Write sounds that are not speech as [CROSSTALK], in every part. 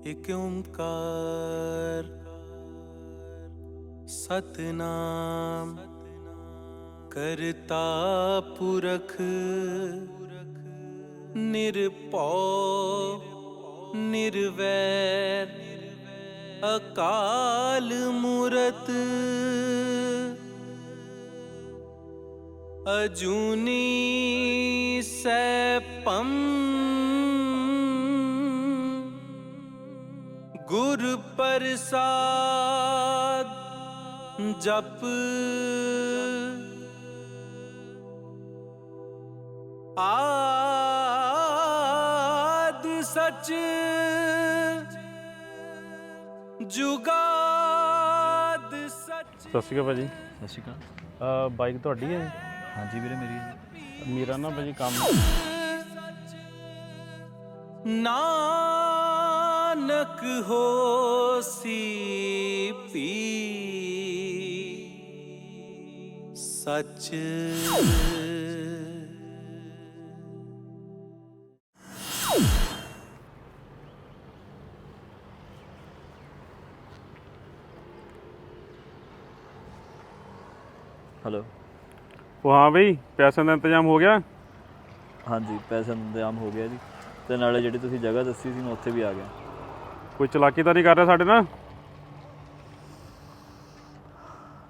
ਇਕ ਓੰਕਾਰ ਸਤਨਾਮ ਕਰਤਾ ਪੁਰਖ ਨਿਰਭਉ ਨਿਰਵੈਰ ਅਕਾਲ ਮੂਰਤ ਅਜੂਨੀ ਸੈਪੰ ਗੁਰ ਪ੍ਰਸਾਦ ਜਪ। ਆਦ ਸਚ ਜੁਗਾਦ ਸਚ। ਸਤਿ ਸ਼੍ਰੀ ਅਕਾਲ ਭਾਜੀ। ਸਤਿ ਸ਼੍ਰੀ ਅਕਾਲ। ਬਾਈਕ ਤੁਹਾਡੀ ਹੈ? ਹਾਂਜੀ ਵੀਰੇ ਮੇਰੀ ਮੇਰਾ ਨਾ ਭਾਜੀ ਕੰਮ ਨਾਨਕ ਹੋਸੀ ਪੀ। ਸਚ। ਹੈਲੋ ਉਹ ਹਾਂ ਬਈ ਪੈਸਿਆਂ ਦਾ ਇੰਤਜ਼ਾਮ ਹੋ ਗਿਆ? ਹਾਂਜੀ ਪੈਸੇ ਦਾ ਇੰਤਜ਼ਾਮ ਹੋ ਗਿਆ ਜੀ। ਤੇ ਨਾਲੇ ਜਿਹੜੀ ਤੁਸੀਂ ਜਗ੍ਹਾ ਦੱਸੀ ਸੀ ਮੈਂ ਉੱਥੇ ਵੀ ਆ ਗਿਆ। ਕੋਈ ਚਲਾਕੀ ਤਾਂ ਨਹੀਂ ਕਰ ਰਿਹਾ ਸਾਡੇ ਨਾਲ?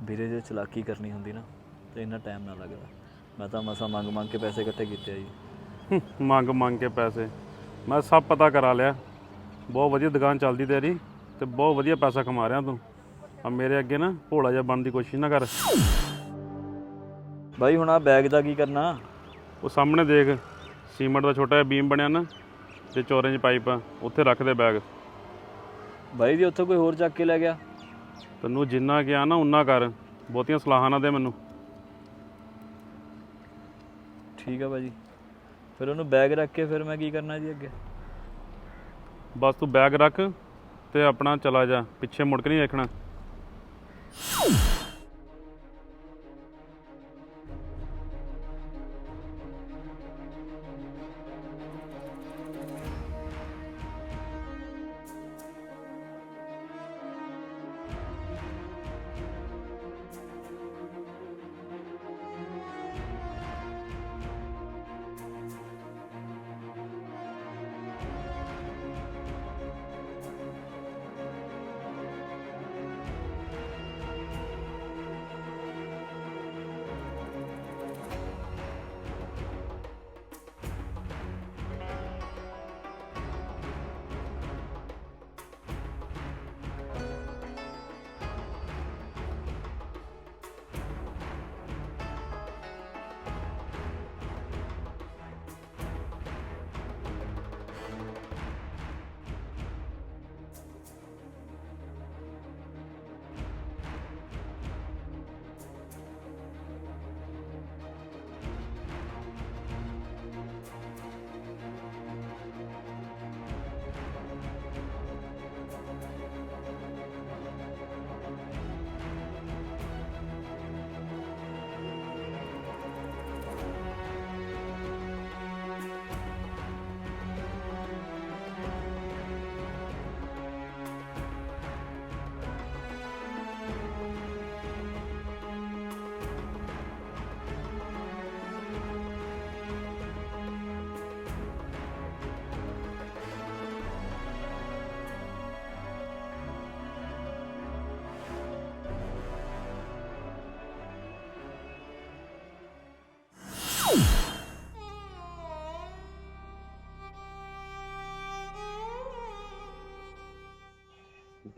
ਵੀਰੇ ਜੇ ਚਲਾਕੀ ਕਰਨੀ ਹੁੰਦੀ ਨਾ ਤੇ ਇੰਨਾ ਟਾਈਮ ਨਾ ਲੱਗਦਾ। ਮੈਂ ਤਾਂ ਮਸਾ ਮੰਗ ਮੰਗ ਕੇ ਪੈਸੇ ਇਕੱਠੇ ਕੀਤੇ ਆ ਜੀ। ਮੰਗ ਮੰਗ ਕੇ ਪੈਸੇ। ਮੈਂ ਸਭ ਪਤਾ ਕਰਾ ਲਿਆ। ਬਹੁਤ ਵਧੀਆ ਦੁਕਾਨ ਚੱਲਦੀ ਤੇਰੀ ਤੇ ਬਹੁਤ ਵਧੀਆ ਪੈਸਾ ਕਮਾ ਰਿਹਾ ਤੂੰ। ਆ ਮੇਰੇ ਅੱਗੇ ਨਾ ਭੋਲਾ ਜਿਹਾ ਬਣਨ ਦੀ ਕੋਸ਼ਿਸ਼ ਨਾ ਕਰ। ਬਾਈ ਹੁਣ ਆ ਬੈਗ ਦਾ ਕੀ ਕਰਨਾ? ਉਹ ਸਾਹਮਣੇ ਦੇਖ। ਸੀਮੈਂਟ ਦਾ ਛੋਟਾ ਜਿਹਾ ਬੀਮ ਬਣਿਆ ਨਾ ਤੇ ਚੌਰੇ 'ਚ ਪਾਈਪ ਆ। ਉੱਥੇ ਰੱਖ ਦੇ ਬੈਗ ਬਾਈ ਜੀ ਉੱਥੇ ਕੋਈ ਹੋਰ ਚੱਕ ਕੇ ਲੈ ਗਿਆ? ਤੈਨੂੰ ਜਿੰਨਾ ਕਿਹਾ ਨਾ ਉਨਾ ਕਰ। ਬਹੁਤੀਆਂ ਸਲਾਹਾਂ ਨਾ ਦੇ ਮੈਨੂੰ। ਠੀਕ ਆ ਬਾਜੀ ਫਿਰ ਉਹਨੂੰ ਬੈਗ ਰੱਖ ਕੇ ਫਿਰ ਮੈਂ ਕੀ ਕਰਨਾ ਜੀ ਅੱਗੇ? ਬਸ ਤੂੰ ਬੈਗ ਰੱਖ ਤੇ ਆਪਣਾ ਚਲਾ ਜਾ। ਪਿੱਛੇ ਮੁੜ ਕੇ ਨਹੀਂ ਦੇਖਣਾ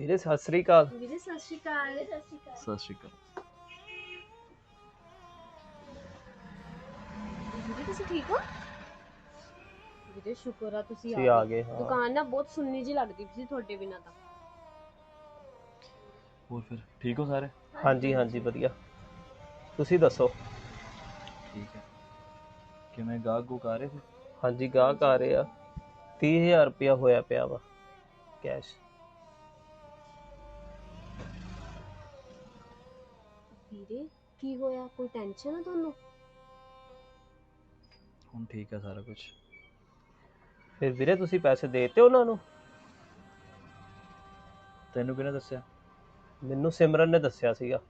ਵੀਰੇ ਸਤਿ ਸ੍ਰੀ ਅਕਾਲ। ਵੀਰੇ ਸਤਿ ਸ਼੍ਰੀ ਅਕਾਲ। ਸਤਿ ਸ਼੍ਰੀ ਅਕਾਲ। ਸਤਿ ਸ਼੍ਰੀ ਅਕਾਲ ਵੀਰੇ ਤੁਸੀਂ ਠੀਕ ਹੋ? ਵੀਰੇ ਸ਼ੁਕਰ ਆ ਤੁਸੀਂ ਤੁਸੀਂ ਆ ਗਏ ਹਾਂ। ਦੁਕਾਨ ਨਾ ਬਹੁਤ ਸੁੰਨੀ ਜੀ ਲੱਗਦੀ ਸੀ ਤੁਹਾਡੇ ਬਿਨਾਂ ਤਾਂ। ਹੋਰ ਫਿਰ ਠੀਕ ਹੋ ਸਾਰੇ? ਹਾਂਜੀ ਹਾਂਜੀ ਵਧੀਆ। ਤੁਸੀਂ ਦੱਸੋ? ਠੀਕ ਹੈ। ਕਿਵੇਂ ਗਾਹਕ ਗੁਕ ਆ ਰਹੇ ਸੀ? ਹਾਂਜੀ ਗਾਹਕ ਆ ਰਹੇ ਆ। 30000 ਰੁਪਇਆ ਹੋਇਆ ਪਿਆ ਵਾ ਕੈਸ਼। ਵੀਰੇ, ਕੀ ਹੋਇਆ? ਕੋਈ ਟੈਨਸ਼ਨ ਆ ਤੁਹਾਨੂੰ? ਹੁਣ ਠੀਕ ਹੈ ਸਾਰਾ ਕੁਝ ਫਿਰ ਵੀਰੇ, ਤੁਸੀਂ ਪੈਸੇ ਦੇਤੇ ਉਹਨਾਂ ਨੂੰ? ਤੈਨੂੰ ਕਿਹਨੇ ਦੱਸਿਆ? ਮੈਨੂੰ ਸਿਮਰਨ ਨੇ ਦੱਸਿਆ ਸੀਗਾ।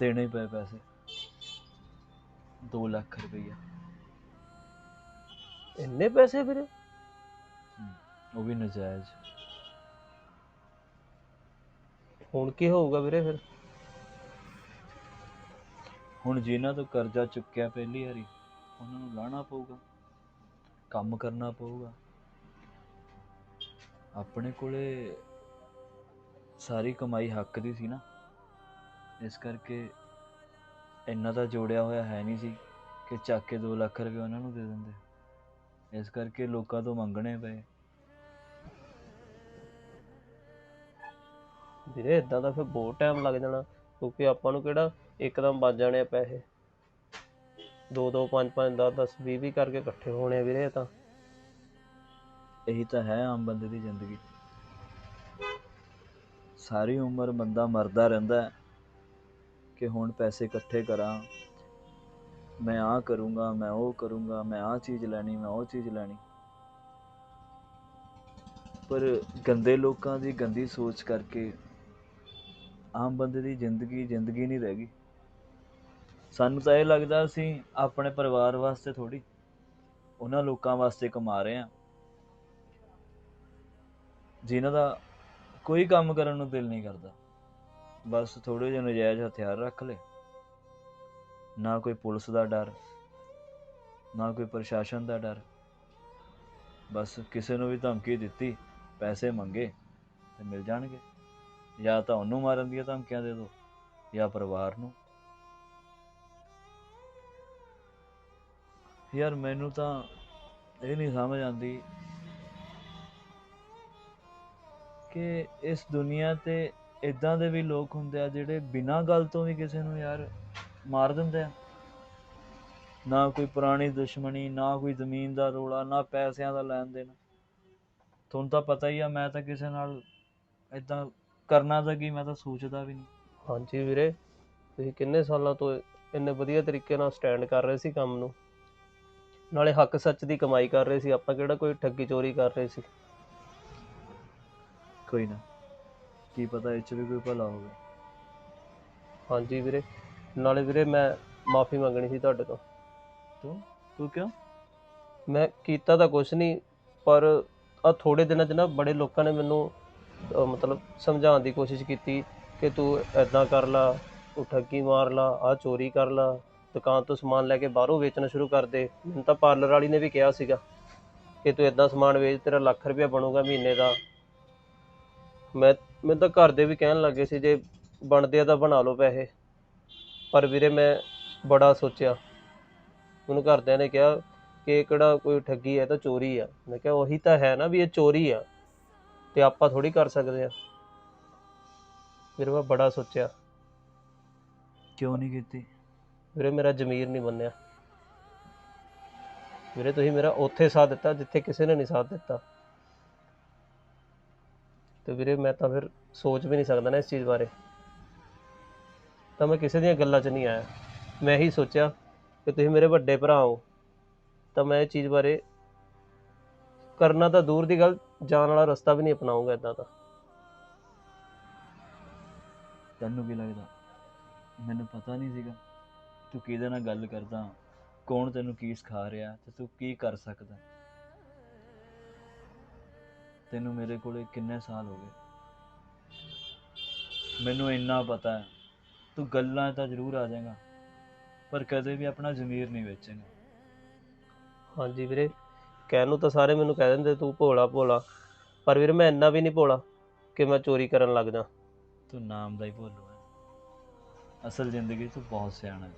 ਦੇਣੇ ਹੀ ਪਏ ਪੈਸੇ। 2 ਲੱਖ ਰੁਪਈਆ। ਇੰਨੇ ਪੈਸੇ ਵੀਰੇ? ਉਹ ਵੀ ਨਜਾਇਜ਼। ਹੁਣ ਕੀ ਹੋਊਗਾ ਵੀਰੇ ਫਿਰ? ਹੁਣ ਜਿਨ੍ਹਾਂ ਤੋਂ ਕਰਜ਼ਾ ਚੁੱਕਿਆ ਪਹਿਲੀ ਵਾਰੀ, ਉਹਨਾਂ ਨੂੰ ਲਾਣਾ ਪਊਗਾ, ਕੰਮ ਕਰਨਾ ਪਊਗਾ। ਆਪਣੇ ਕੋਲੇ ਸਾਰੀ ਕਮਾਈ ਹੱਕ ਦੀ ਸੀ ਨਾ। ਇਸ ਕਰਕੇ ਇੰਨਾ ਤਾਂ ਜੋੜਿਆ ਹੋਇਆ ਹੈ ਨਹੀਂ ਸੀ ਕਿ ਚੱਕ ਕੇ 2 ਲੱਖ ਰੁਪਏ ਉਹਨਾਂ ਨੂੰ ਦੇ ਦਿੰਦੇ। ਇਸ ਕਰਕੇ ਲੋਕਾਂ ਤੋਂ ਮੰਗਣੇ ਪਏ। ਵੀਰੇ ਇਦਾਂ ਦਾ ਫਿਰ ਬਹੁਤ ਟਾਈਮ ਲੱਗ ਜਾਣਾ, ਕਿਉਂਕਿ ਆਪਾਂ ਨੂੰ ਕਿਹੜਾ ਇੱਕਦਮ ਬਚ ਜਾਣੇ ਆ ਪੈਸੇ। 2 2 5 5 10 10 20 20 ਕਰਕੇ ਇਕੱਠੇ ਹੋਣੇ ਆ ਵੀਰੇ ਇਹ ਤਾਂ। ਇਹੀ ਤਾਂ ਹੈ ਆਮ ਬੰਦੇ ਦੀ ਜ਼ਿੰਦਗੀ। ਸਾਰੀ ਉਮਰ ਬੰਦਾ ਮਰਦਾ ਰਹਿੰਦਾ ਹੈ ਕਿ ਹੁਣ ਪੈਸੇ ਇਕੱਠੇ ਕਰਾਂ, ਮੈਂ ਆਹ ਕਰੂੰਗਾ, ਮੈਂ ਉਹ ਕਰੂੰਗਾ, ਮੈਂ ਆਹ ਚੀਜ਼ ਲੈਣੀ, ਮੈਂ ਉਹ ਚੀਜ਼ ਲੈਣੀ। ਪਰ ਗੰਦੇ ਲੋਕਾਂ ਦੀ ਗੰਦੀ ਸੋਚ ਕਰਕੇ ਆਮ ਬੰਦੇ ਦੀ ਜ਼ਿੰਦਗੀ ਜ਼ਿੰਦਗੀ ਨਹੀਂ ਰਹਿ ਗਈ। ਸਾਨੂੰ ਤਾਂ ਇਹ ਲੱਗਦਾ ਅਸੀਂ ਆਪਣੇ ਪਰਿਵਾਰ ਵਾਸਤੇ ਥੋੜੀ ਉਹਨਾਂ ਲੋਕਾਂ ਵਾਸਤੇ ਕਮਾ ਰਹੇ ਹਾਂ। ਜਿਨ੍ਹਾਂ ਦਾ ਕੋਈ ਕੰਮ ਕਰਨ ਨੂੰ ਦਿਲ ਨਹੀਂ ਕਰਦਾ। ਬਸ ਥੋੜੇ ਜਿਹੇ ਨਜਾਇਜ਼ ਹਥਿਆਰ ਰੱਖ ਲੈ ਨਾ ਕੋਈ ਪੁਲਿਸ ਦਾ ਡਰ, ਨਾ ਕੋਈ ਪ੍ਰਸ਼ਾਸਨ ਦਾ ਡਰ। ਬਸ ਕਿਸੇ ਨੂੰ ਵੀ ਧਮਕੀ ਦਿੱਤੀ, ਪੈਸੇ ਮੰਗੇ ਤੇ ਮਿਲ ਜਾਣਗੇ। ਜਾਂ ਤਾਂ ਉਹਨੂੰ ਮਾਰਨ ਦੀਆਂ ਧਮਕੀਆਂ ਦੇ ਦਿਓ ਜਾਂ ਪਰਿਵਾਰ ਨੂੰ। ਯਾਰ ਮੈਨੂੰ ਤਾਂ ਇਹ ਨਹੀਂ ਸਮਝ ਆਉਂਦੀ ਕਿ ਇਸ ਦੁਨੀਆ ਤੇ ਇਦਾਂ ਦੇ ਵੀ ਲੋਕ ਹੁੰਦੇ ਆ ਜਿਹੜੇ ਬਿਨਾਂ ਗੱਲ ਤੋਂ ਵੀ ਕਿਸੇ ਨੂੰ ਯਾਰ ਮਾਰ ਦਿੰਦੇ ਆ। ਨਾ ਕੋਈ ਪੁਰਾਣੀ ਦੁਸ਼ਮਣੀ, ਨਾ ਕੋਈ ਜ਼ਮੀਨ ਦਾ ਰੋਲਾ, ਨਾ ਪੈਸਿਆਂ ਦਾ ਲੈਣ ਦੇਣ। ਤੁਹਾਨੂੰ ਤਾਂ ਪਤਾ ਹੀ ਆ, ਮੈਂ ਤਾਂ ਕਿਸੇ ਨਾਲ ਇਦਾਂ ਕਰਨਾ ਤਾਂ ਕੀ ਮੈਂ ਤਾਂ ਸੋਚਦਾ ਵੀ ਨਹੀਂ। ਹਾਂਜੀ ਵੀਰੇ ਤੁਸੀਂ ਕਿੰਨੇ ਸਾਲਾਂ ਤੋਂ ਇੰਨੇ ਵਧੀਆ ਤਰੀਕੇ ਨਾਲ ਸਟੈਂਡ ਕਰ ਰਹੇ ਸੀ ਕੰਮ ਨੂੰ। ਨਾਲੇ ਹੱਕ ਸੱਚ ਦੀ ਕਮਾਈ ਕਰ ਰਹੇ ਸੀ। ਆਪਾਂ ਕਿਹੜਾ ਕੋਈ ਠੱਗੀ ਚੋਰੀ ਕਰ ਰਹੇ ਸੀ? ਕੋਈ ਨਾ ਕੀ ਪਤਾ ਇਹ ਚ ਵੀ ਕੋਈ ਭਲਾ ਹੋਵੇ। ਹਾਂਜੀ ਵੀਰੇ ਨਾਲੇ ਵੀਰੇ ਮੈਂ ਮਾਫੀ ਮੰਗਣੀ ਸੀ ਤੁਹਾਡੇ ਤੋਂ। ਤੂੰ ਤੂੰ ਕਿਉਂ? ਮੈਂ ਕੀਤਾ ਤਾਂ ਕੁਛ ਨਹੀਂ ਪਰ ਆ ਥੋੜੇ ਦਿਨਾਂ 'ਚ ਨਾ ਬੜੇ ਲੋਕਾਂ ਨੇ ਮੈਨੂੰ ਅਹ ਮਤਲਬ ਸਮਝਾਉਣ ਦੀ ਕੋਸ਼ਿਸ਼ ਕੀਤੀ ਕਿ ਤੂੰ ਐਦਾਂ ਕਰ ਲਾ, ਤੂੰ ਠੱਗੀ ਮਾਰ ਲਾ ਆ ਚੋਰੀ ਕਰ ਲਾ, ਦੁਕਾਨ ਤੋਂ ਸਮਾਨ ਲੈ ਕੇ ਬਾਹਰੋਂ ਵੇਚਣਾ ਸ਼ੁਰੂ ਕਰ ਦੇ। ਮੈਨੂੰ ਤਾਂ ਪਾਰਲਰ ਵਾਲੀ ਨੇ ਵੀ ਕਿਹਾ ਸੀਗਾ ਕਿ ਤੂੰ ਐਦਾਂ ਸਮਾਨ ਵੇਚ, ਤੇਰਾ ਲੱਖ ਰੁਪਇਆ ਬਣੂਗਾ ਮਹੀਨੇ ਦਾ। ਮੈਂ ਮੈਨੂੰ ਤਾਂ ਘਰ ਦੇ ਵੀ ਕਹਿਣ ਲੱਗੇ ਸੀ ਜੇ ਬਣਦੇ ਆ ਤਾਂ ਬਣਾ ਲਓ ਪੈਸੇ। ਪਰ ਵੀਰੇ ਮੈਂ ਬੜਾ ਸੋਚਿਆ। ਮੈਨੂੰ ਘਰਦਿਆਂ ਨੇ ਕਿਹਾ ਕਿ ਇਹ ਕਿਹੜਾ ਕੋਈ ਠੱਗੀ ਹੈ, ਇਹ ਤਾਂ ਚੋਰੀ ਆ। ਮੈਂ ਕਿਹਾ ਉਹੀ ਤਾਂ ਹੈ ਨਾ ਵੀ ਇਹ ਚੋਰੀ ਆ। ਤੇ ਆਪਾਂ ਥੋੜੀ ਕਰ ਸਕਦੇ ਆ। ਫਿਰ ਮੈਂ ਬੜਾ ਸੋਚਿਆ। ਕਿਉਂ ਨਹੀਂ ਕੀਤੀ? ਵੀਰੇ ਮੇਰਾ ਜ਼ਮੀਰ ਨਹੀਂ ਬੰਨਿਆ ਵੀਰੇ ਤੁਸੀਂ ਮੇਰਾ ਉੱਥੇ ਸਾਥ ਦਿੱਤਾ ਜਿੱਥੇ ਕਿਸੇ ਨੇ ਨਹੀਂ ਸਾਥ ਦਿੱਤਾ। ਤੇ ਵੀਰੇ ਮੈਂ ਤਾਂ ਫਿਰ ਸੋਚ ਵੀ ਨਹੀਂ ਸਕਦਾ ਨਾ ਇਸ ਚੀਜ਼ ਬਾਰੇ। ਤਾਂ ਮੈਂ ਕਿਸੇ ਦੀਆਂ ਗੱਲਾਂ 'ਚ ਨਹੀਂ ਆਇਆ। ਮੈਂ ਹੀ ਸੋਚਿਆ ਕਿ ਤੁਸੀਂ ਮੇਰੇ ਵੱਡੇ ਭਰਾ ਹੋ। ਤਾਂ ਮੈਂ ਇਹ ਚੀਜ਼ ਬਾਰੇ ਕਰਨਾ ਤਾਂ ਦੂਰ ਦੀ ਗੱਲ ਜਾਣ ਵਾਲਾ ਰਸਤਾ ਵੀ ਨਹੀਂ ਅਪਣਾਉਂਗਾ ਇਦਾਂ ਤਾਂ। ਤੈਨੂੰ ਕੀ ਲੱਗਦਾ? ਮੈਨੂੰ ਪਤਾ ਨਹੀਂ ਸੀਗਾ ਤੂੰ ਕਿਹਦੇ ਨਾਲ ਗੱਲ ਕਰਦਾ ਕੌਣ ਤੈਨੂੰ ਕੀ ਸਿਖਾ ਰਿਹਾ ਤੇ ਤੂੰ ਕੀ ਕਰ ਸਕਦਾ। ਤੈਨੂੰ ਮੇਰੇ ਕੋਲੇ ਕਿੰਨੇ ਸਾਲ ਹੋ ਗਏ? ਮੈਨੂੰ ਇੰਨਾ ਪਤਾ ਹੈ। ਤੂੰ ਗੱਲਾਂ ਤਾਂ ਜ਼ਰੂਰ ਆ ਜਾਏਗਾ ਪਰ ਕਦੇ ਵੀ ਆਪਣਾ ਜ਼ਮੀਰ ਨਹੀਂ ਵੇਚੇਗਾ। ਹਾਂਜੀ ਵੀਰੇ ਕਹਿਣ ਨੂੰ ਤਾਂ ਸਾਰੇ ਮੈਨੂੰ ਕਹਿ ਦਿੰਦੇ, ਤੂੰ ਭੋਲਾ ਭੋਲਾ। ਪਰ ਵੀਰੇ ਮੈਂ ਇੰਨਾ ਵੀ ਨਹੀਂ ਭੋਲਾ ਕਿ ਮੈਂ ਚੋਰੀ ਕਰਨ ਲੱਗ ਜਾ। ਤੂੰ ਨਾਮ ਦਾ ਹੀ ਭੋਲੂ ਹੈ। ਅਸਲ ਜ਼ਿੰਦਗੀ 'ਚ ਤੂੰ ਬਹੁਤ ਸਿਆਣਾ ਹੈ।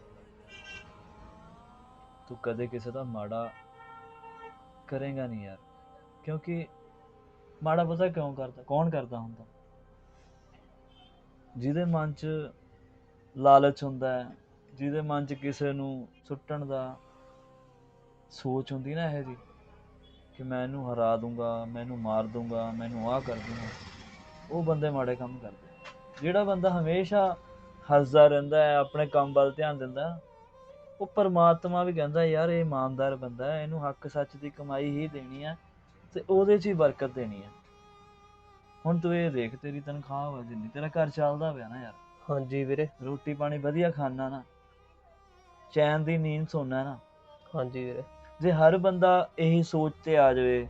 ਤੂੰ ਕਦੇ ਕਿਸੇ ਦਾ ਮਾੜਾ ਕਰੇਗਾ ਨਹੀਂ ਯਾਰ। ਕਿਉਂਕਿ ਮਾੜਾ ਪਤਾ ਕਿਉਂ ਕਰਦਾ? ਕੌਣ ਕਰਦਾ ਹੁੰਦਾ? ਜਿਹਦੇ ਮਨ 'ਚ ਲਾਲਚ ਹੁੰਦਾ ਹੈ, ਜਿਹਦੇ ਮਨ 'ਚ ਕਿਸੇ ਨੂੰ ਸੁੱਟਣ ਦਾ ਸੋਚ ਹੁੰਦੀ ਨਾ ਇਹ ਜੀ ਕਿ ਮੈਂ ਇਹਨੂੰ ਹਰਾ ਦੂੰਗਾ ਮੈਂ ਇਹਨੂੰ ਮਾਰ ਦੂੰਗਾ ਮੈਨੂੰ ਆਹ ਕਰ ਦੂੰਗਾ। ਉਹ ਬੰਦੇ ਮਾੜੇ ਕੰਮ ਕਰਦੇ। ਜਿਹੜਾ ਬੰਦਾ ਹਮੇਸ਼ਾ ਹੱਸਦਾ ਰਹਿੰਦਾ ਹੈ ਆਪਣੇ ਕੰਮ ਵੱਲ ਧਿਆਨ ਦਿੰਦਾ ਹੈ, ਉਹ ਪਰਮਾਤਮਾ ਵੀ ਕਹਿੰਦਾ ਯਾਰ ਇਹ ਇਮਾਨਦਾਰ ਬੰਦਾ ਹੈ ਇਹਨੂੰ ਹੱਕ ਸੱਚ ਦੀ ਕਮਾਈ ਹੀ ਦੇਣੀ ਹੈ ਤੇ ਉਹਦੇ 'ਚ ਹੀ ਬਰਕਤ ਦੇਣੀ ਆ ਹੁਣ ਤੂੰ ਇਹ ਦੇਖ ਤੇਰੀ ਤਨਖਾਹ ਵਾ ਜਿੰਨੀ ਤੇਰਾ ਘਰ ਚੱਲਦਾ ਪਿਆ ਨਾ ਯਾਰ। ਹਾਂਜੀ ਵੀਰੇ। ਰੋਟੀ ਪਾਣੀ ਵਧੀਆ ਖਾਣਾ ਨਾ। ਚੈਨ ਦੀ ਨੀਂਦ ਸੋਣਾ ਨਾ। ਹਾਂਜੀ ਵੀਰੇ। ਜੇ ਹਰ ਬੰਦਾ ਇਹੀ ਸੋਚ ਤੇ ਆ ਜਾਵੇ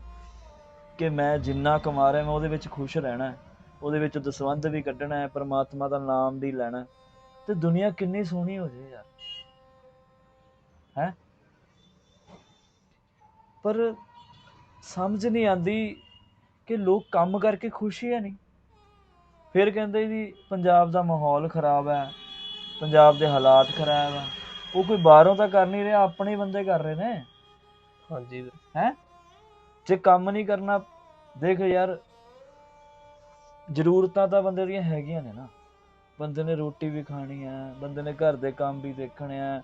ਕਿ ਮੈਂ ਜਿੰਨਾ ਕਮਾ ਰਿਹਾ ਮੈਂ ਉਹਦੇ ਵਿੱਚ ਖੁਸ਼ ਰਹਿਣਾ ਉਹਦੇ ਵਿੱਚ ਦਸਵੰਧ ਵੀ ਕੱਢਣਾ ਹੈ ਪ੍ਰਮਾਤਮਾ ਦਾ ਨਾਮ ਵੀ ਲੈਣਾ ਹੈ, ਤੇ ਦੁਨੀਆ ਕਿੰਨੀ ਸੋਹਣੀ ਹੋ ਜੇ ਯਾਰ। ਹੈ? ਪਰ ਸਮਝ ਨਹੀਂ ਆਂਦੀ ਕਿ ਲੋਕ ਕੰਮ ਕਰਕੇ ਖੁਸ਼ ਹੀ ਹੈ ਨਹੀਂ। ਫਿਰ ਕਹਿੰਦੇ ਜੀ ਪੰਜਾਬ ਦਾ ਮਾਹੌਲ ਖਰਾਬ ਹੈ ਪੰਜਾਬ ਦੇ ਹਾਲਾਤ ਖਰਾਬ ਹੈ ਉਹ ਕੋਈ ਬਾਹਰੋਂ ਤਾਂ ਕਰ ਨਹੀਂ ਰਿਹਾ ਆਪਣੇ ਬੰਦੇ ਕਰ ਰਹੇ ਨੇ। ਹਾਂਜੀ ਵੀਰੇ। ਹੈ? ਜੇ ਕੰਮ ਨਹੀਂ ਕਰਨਾ, ਦੇਖ ਯਾਰ, ਜ਼ਰੂਰਤਾਂ ਤਾਂ ਬੰਦੇ ਦੀਆਂ ਹੈਗੀਆਂ ਨੇ ਨਾ। ਬੰਦੇ ਨੇ ਰੋਟੀ ਵੀ ਖਾਣੀ ਹੈ ਬੰਦੇ ਨੇ ਘਰ ਦੇ ਕੰਮ ਵੀ ਦੇਖਣੇ ਆ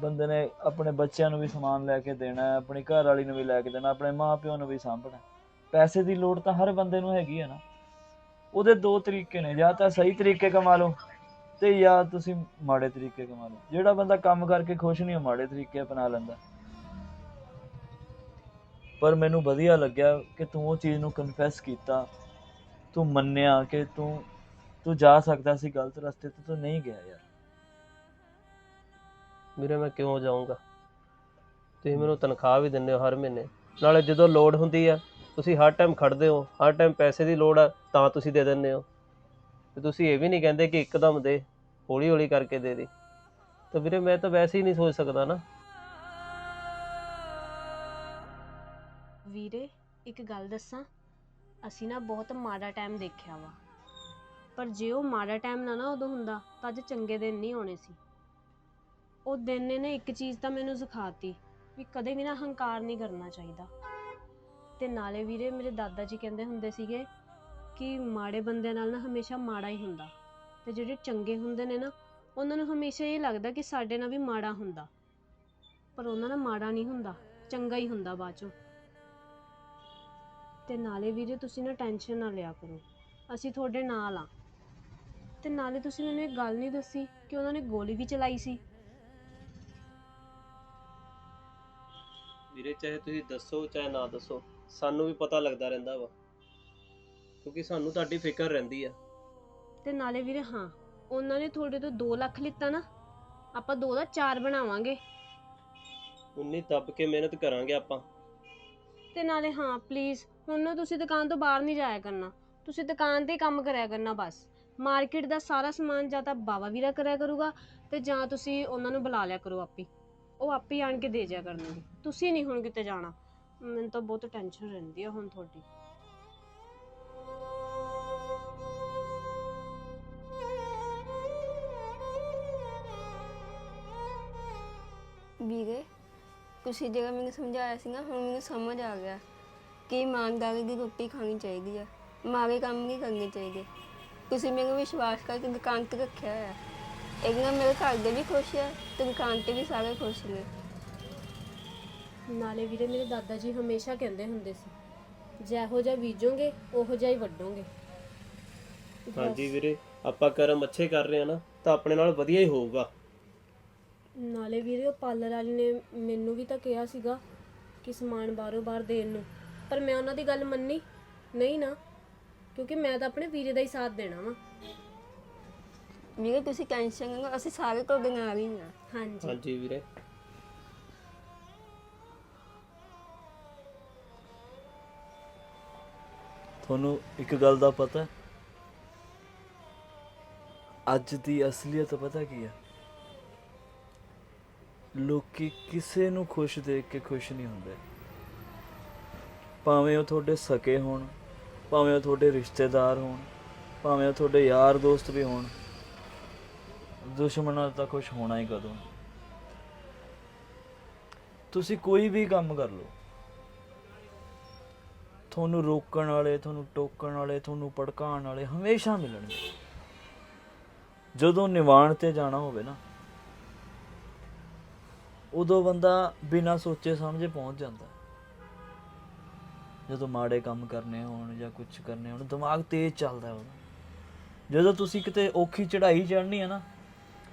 ਬੰਦੇ ਨੇ ਆਪਣੇ ਬੱਚਿਆਂ ਨੂੰ ਵੀ ਸਮਾਨ ਲੈ ਕੇ ਦੇਣਾ ਹੈ ਆਪਣੀ ਘਰ ਵਾਲੀ ਨੂੰ ਵੀ ਲੈ ਕੇ ਦੇਣਾ, ਆਪਣੇ ਮਾਪਿਓ ਨੂੰ ਵੀ ਸਾਂਭਣਾ ਪੈਸੇ ਦੀ ਲੋੜ ਤਾਂ ਹਰ ਬੰਦੇ ਨੂੰ ਹੈਗੀ ਹੈ ਨਾ। ਉਹਦੇ ਦੋ ਤਰੀਕੇ ਨੇ, ਜਾਂ ਤਾਂ ਸਹੀ ਤਰੀਕੇ ਕਮਾ ਲਓ, ਤੇ ਜਾਂ ਤੁਸੀਂ ਮਾੜੇ ਤਰੀਕੇ ਕਮਾ ਲਓ। ਜਿਹੜਾ ਬੰਦਾ ਕੰਮ ਕਰਕੇ ਖੁਸ਼ ਨਹੀਂ, ਉਹ ਮਾੜੇ ਤਰੀਕੇ ਅਪਣਾ ਲੈਂਦਾ। ਪਰ ਮੈਨੂੰ ਵਧੀਆ ਲੱਗਿਆ ਕਿ ਤੂੰ ਉਹ ਚੀਜ਼ ਨੂੰ ਕਨਫੈਸ ਕੀਤਾ। ਤੂੰ ਮੰਨਿਆ ਕਿ ਤੂੰ ਤੂੰ ਜਾ ਸਕਦਾ ਸੀ ਗਲਤ ਰਸਤੇ ਤੇ, ਤੂੰ ਨਹੀਂ ਗਿਆ ਯਾਰ। ਵੀਰੇ ਮੈਂ ਕਿਉਂ ਜਾਊਂਗਾ? ਤੁਸੀਂ ਮੈਨੂੰ ਤਨਖਾਹ ਵੀ ਦਿੰਦੇ ਹੋ ਹਰ ਮਹੀਨੇ। ਨਾਲੇ ਜਦੋਂ ਲੋੜ ਹੁੰਦੀ ਆ, ਤੁਸੀਂ ਹਰ ਟਾਈਮ ਖੜਦੇ ਹੋ, ਹਰ ਟਾਈਮ ਪੈਸੇ ਦੀ ਲੋੜ ਆ, ਤਾਂ ਤੁਸੀਂ ਦੇ ਦਿੰਦੇ ਹੋ। ਤੇ ਤੁਸੀਂ ਇਹ ਵੀ ਨਹੀਂ ਕਹਿੰਦੇ ਕਿ ਇੱਕਦਮ ਦੇ ਹੌਲੀ ਹੌਲੀ ਕਰਕੇ ਦੇ ਦੇ। ਤਾਂ ਵੀਰੇ ਮੈਂ ਤਾਂ ਵੈਸੇ ਹੀ ਨਹੀਂ ਸੋਚ ਸਕਦਾ ਨਾ। ਵੀਰੇ, ਇੱਕ ਗੱਲ ਦੱਸਾਂ। ਅਸੀਂ ਨਾ ਬਹੁਤ ਮਾੜਾ ਟਾਈਮ ਦੇਖਿਆ ਵਾ। ਪਰ ਜੇ ਉਹ ਮਾੜਾ ਟਾਈਮ ਨਾ ਨਾ ਉਦੋਂ ਹੁੰਦਾ, ਤਾਂ ਅੱਜ ਚੰਗੇ ਦਿਨ ਨਹੀਂ ਆਉਣੇ ਸੀ। ਉਹ ਦਿਨ ਨੇ ਨਾ ਇੱਕ ਚੀਜ਼ ਤਾਂ ਮੈਨੂੰ ਸਿਖਾਤੀ, ਵੀ ਕਦੇ ਵੀ ਨਾ ਹੰਕਾਰ ਨਹੀਂ ਕਰਨਾ ਚਾਹੀਦਾ। ਤੇ ਨਾਲੇ ਵੀਰੇ, ਮੇਰੇ ਦਾਦਾ ਜੀ ਕਹਿੰਦੇ ਹੁੰਦੇ ਸੀਗੇ ਕਿ ਮਾੜੇ ਬੰਦਿਆਂ ਨਾਲ ਨਾ ਹਮੇਸ਼ਾ ਮਾੜਾ ਹੀ ਹੁੰਦਾ। ਤੇ ਜਿਹੜੇ ਚੰਗੇ ਹੁੰਦੇ ਨੇ ਨਾ, ਉਹਨਾਂ ਨੂੰ ਹਮੇਸ਼ਾ ਇਹ ਲੱਗਦਾ ਕਿ ਸਾਡੇ ਨਾਲ ਵੀ ਮਾੜਾ ਹੁੰਦਾ। ਪਰ ਉਹਨਾਂ ਨਾਲ ਮਾੜਾ ਨਹੀਂ ਹੁੰਦਾ, ਚੰਗਾ ਹੀ ਹੁੰਦਾ ਬਾਅਦ ਚੋਂ। ਤੇ ਨਾਲੇ ਵੀਰੇ ਤੁਸੀਂ ਨਾ ਟੈਨਸ਼ਨ ਨਾ ਲਿਆ ਕਰੋ। ਅਸੀਂ ਤੁਹਾਡੇ ਨਾਲ ਆ। ਤੇ ਨਾਲੇ ਤੁਸੀਂ ਮੈਨੂੰ ਇੱਕ ਗੱਲ ਨਹੀਂ ਦੱਸੀ ਕਿ ਉਹਨਾਂ ਨੇ ਗੋਲੀ ਵੀ ਚਲਾਈ ਸੀ? ਵੀਰੇ ਚਾਹੇ ਤੁਸੀਂ ਦੱਸੋ ਚਾਹੇ ਨਾ ਦੱਸੋ ਸਾਨੂੰ ਵੀ ਪਤਾ ਲੱਗਦਾ ਰਹਿੰਦਾ ਵਾ। ਕਿਉਂਕਿ ਸਾਨੂੰ ਤੁਹਾਡੀ ਫਿਕਰ ਰਹਿੰਦੀ ਆ। ਤੇ ਨਾਲੇ ਵੀਰੇ ਹਾਂ ਉਹਨਾਂ ਨੇ ਤੁਹਾਡੇ ਤੋਂ 2 ਲੱਖ ਲਿੱਤਾ ਨਾ। ਆਪਾਂ 2 ਦਾ 4 ਬਣਾਵਾਂਗੇ। ਉਨੀ ਦੱਬ ਕੇ ਮਿਹਨਤ ਕਰਾਂਗੇ ਆਪਾਂ। ਤੇ ਨਾਲੇ ਹਾਂ ਪਲੀਜ਼ ਹੁਣ ਨਾ ਤੁਸੀਂ ਦੁਕਾਨ ਤੋਂ ਬਾਹਰ ਨਹੀਂ ਜਾਇਆ ਕਰਨਾ। ਤੁਸੀਂ ਦੁਕਾਨ ਤੇ ਹੀ ਕੰਮ ਕਰਿਆ ਕਰਨਾ ਬਸ। ਮਾਰਕੀਟ ਦਾ ਸਾਰਾ ਸਮਾਨ ਜਾਂ ਤਾਂ ਬਾਵਾ ਵੀਰਾ ਕਰਿਆ ਕਰੂਗਾ ਤੇ ਜਾਂ ਤੁਸੀਂ ਉਹਨਾਂ ਨੂੰ ਬੁਲਾ ਲਿਆ ਕਰੋ ਆਪੀ। ਉਹ ਆਪੇ ਆਣ ਕੇ ਦੇ ਜਾਇਆ ਕਰਨਗੇ। ਤੁਸੀਂ ਨਹੀਂ ਹੁਣ ਕਿਤੇ ਜਾਣਾ। ਮੈਨੂੰ ਤਾਂ ਬਹੁਤ ਟੈਨਸ਼ਨ ਰਹਿੰਦੀ ਆ ਹੁਣ ਤੁਹਾਡੀ। ਵੀਰੇ, ਤੁਸੀਂ ਜਗ੍ਹਾ ਮੈਨੂੰ ਸਮਝਾਇਆ ਸੀਗਾ, ਹੁਣ ਮੈਨੂੰ ਸਮਝ ਆ ਗਿਆ। ਕਿ ਇਮਾਨਦਾਰੀ ਦੀ ਰੋਟੀ ਖਾਣੀ ਚਾਹੀਦੀ ਆ? ਮਾਰੇ ਕੰਮ ਨਹੀਂ ਕਰਨੇ ਚਾਹੀਦੇ। ਤੁਸੀਂ ਮੈਨੂੰ ਵਿਸ਼ਵਾਸ ਕਰਕੇ ਦੁਕਾਨ ਤੇ ਰੱਖਿਆ ਹੋਇਆ। ਇਹਦੇ ਨਾਲ ਮੇਰੇ ਘਰ ਦੇ ਵੀ ਖੁਸ਼ ਆ ਤੇ ਦੁਕਾਨ ਤੇ ਵੀ ਸਾਰੇ ਖੁਸ਼ ਨੇ। ਨਾਲੇ ਵੀਰੇ ਮੇਰੇ ਦਾਦਾ ਜੀ ਹਮੇਸ਼ਾ ਕਹਿੰਦੇ ਹੁੰਦੇ ਸੀ ਜਿਹੋ ਜਿਹਾ ਬੀਜੋਗੇ ਉਹੋ ਜਿਹਾ ਹੀ ਵੱਢੋਗੇ। ਹਾਂਜੀ ਵੀਰੇ ਆਪਾਂ ਕਰਮ ਅੱਛੇ ਕਰ ਰਹੇ ਆ ਨਾ ਤਾਂ ਆਪਣੇ ਨਾਲ ਵਧੀਆ ਹੀ ਹੋਊਗਾ। ਨਾਲੇ ਵੀਰੇ ਉਹ ਪਾਰਲਰ ਵਾਲੀ ਨੇ ਮੈਨੂੰ ਵੀ ਤਾਂ ਕਿਹਾ ਸੀਗਾ ਕਿ ਸਮਾਨ ਬਾਹਰੋਂ ਬਾਹਰ ਦੇਣ ਨੂੰ। ਪਰ ਮੈਂ ਉਹਨਾਂ ਦੀ ਗੱਲ ਮੰਨੀ। ਨਹੀਂ ਨਾ ਕਿਉਂਕਿ ਮੈਂ ਤਾਂ ਆਪਣੇ ਵੀਰੇ ਦਾ ਹੀ ਸਾਥ ਦੇਣਾ ਵਾ। ਵੀਰੇ ਤੁਸੀਂ ਟੈਨਸ਼ਨ ਨਾ ਲਓ ਅਸੀਂ ਸਾਰੇ ਤੁਹਾਡੇ ਨਾਲ ਹੀ ਆ। ਹਾਂਜੀ। ਹਾਂਜੀ ਵੀਰੇ। ਤੁਹਾਨੂੰ ਇੱਕ ਗੱਲ ਦਾ ਪਤਾ ਹੈ? ਅੱਜ ਦੀ ਅਸਲੀਅਤ ਪਤਾ ਕੀ ਹੈ? ਲੋਕੀ ਕਿਸੇ ਨੂੰ ਖੁਸ਼ ਦੇਖ ਕੇ ਖੁਸ਼ ਨਹੀਂ ਹੁੰਦੇ। ਭਾਵੇਂ ਉਹ ਤੁਹਾਡੇ ਸਕੇ ਹੋਣ, ਭਾਵੇਂ ਉਹ ਤੁਹਾਡੇ ਰਿਸ਼ਤੇਦਾਰ ਹੋਣ, ਭਾਵੇਂ ਉਹ ਤੁਹਾਡੇ ਯਾਰ ਦੋਸਤ ਵੀ ਹੋਣ, ਦੁਸ਼ਮਣਾਂ ਤਾਂ ਖੁਸ਼ ਹੋਣਾ ਹੀ ਕਦੋਂ? ਤੁਸੀਂ ਕੋਈ ਵੀ ਕੰਮ ਕਰ ਲਓ। ਤੁਹਾਨੂੰ ਰੋਕਣ ਵਾਲੇ, ਤੁਹਾਨੂੰ ਟੋਕਣ ਵਾਲੇ, ਤੁਹਾਨੂੰ ਭੜਕਾਉਣ ਵਾਲੇ ਹਮੇਸ਼ਾ ਮਿਲਣਗੇ। ਜਦੋਂ ਨਿਵਾਣ ਤੇ ਜਾਣਾ ਹੋਵੇ ਨਾ, ਉਦੋਂ ਬੰਦਾ ਬਿਨਾਂ ਸੋਚੇ ਸਮਝੇ ਪਹੁੰਚ ਜਾਂਦਾ। ਜਦੋਂ ਮਾੜੇ ਕੰਮ ਕਰਨੇ ਹੋਣ ਜਾਂ ਕੁਝ ਕਰਨੇ ਹੋਣ ਦਿਮਾਗ ਤੇਜ਼ ਚੱਲਦਾ ਉਹਦਾ। ਜਦੋਂ ਤੁਸੀਂ ਕਿਤੇ ਔਖੀ ਚੜ੍ਹਾਈ ਚੜ੍ਹਨੀ ਹੈ ਨਾ